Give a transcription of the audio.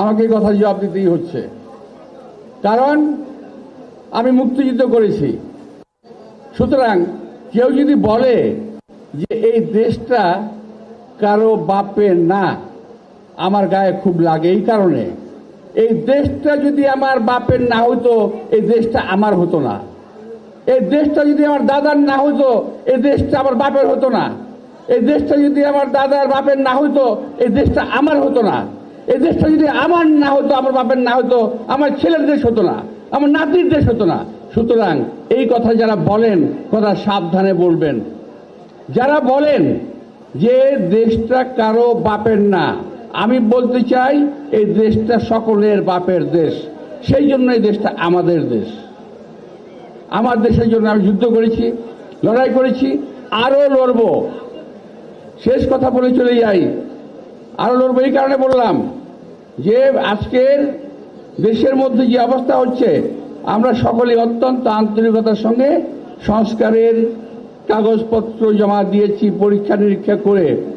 আমাকে কথা জবাব দিতেই হচ্ছে। কারণ আমি মুক্তিযুদ্ধ করেছি। সুতরাং কেউ যদি বলে যে এই দেশটা কারও বাপের না, আমার গায়ে খুব লাগে এই কারণে। এই দেশটা যদি আমার বাপের না হতো, এই দেশটা আমার হতো না। এই দেশটা যদি আমার দাদার না হতো, এই দেশটা আমার বাপের হতো না। এই দেশটা যদি আমার দাদার বাপের না হতো, এই দেশটা আমার হতো না। এই দেশটা যদি আমার না হতো, আমার বাপের না হতো, আমার ছেলের দেশ হতো না, আমার নাতির দেশ হতো না, সুতরাং এই কথা যারা বলেন, কথা সাবধানে বলবেন। যারা বলেন যে দেশটা কারও বাপের না, আমি বলতে চাই এই দেশটা সকলের বাপের দেশ, সেই জন্য এই দেশটা আমাদের দেশ। আমার দেশের জন্য আমি যুদ্ধ করেছি, লড়াই করেছি, আরও লড়ব। শেষ কথা বলে চলে যাই। আরও লড়ব এই কারণে বললাম যে আজকের দেশের মধ্যে যে অবস্থা হচ্ছে, আমরা সকলে অত্যন্ত আন্তরিকতার সঙ্গে সংস্কারের কাগজপত্র জমা দিয়েছি পরীক্ষা নিরীক্ষা করে।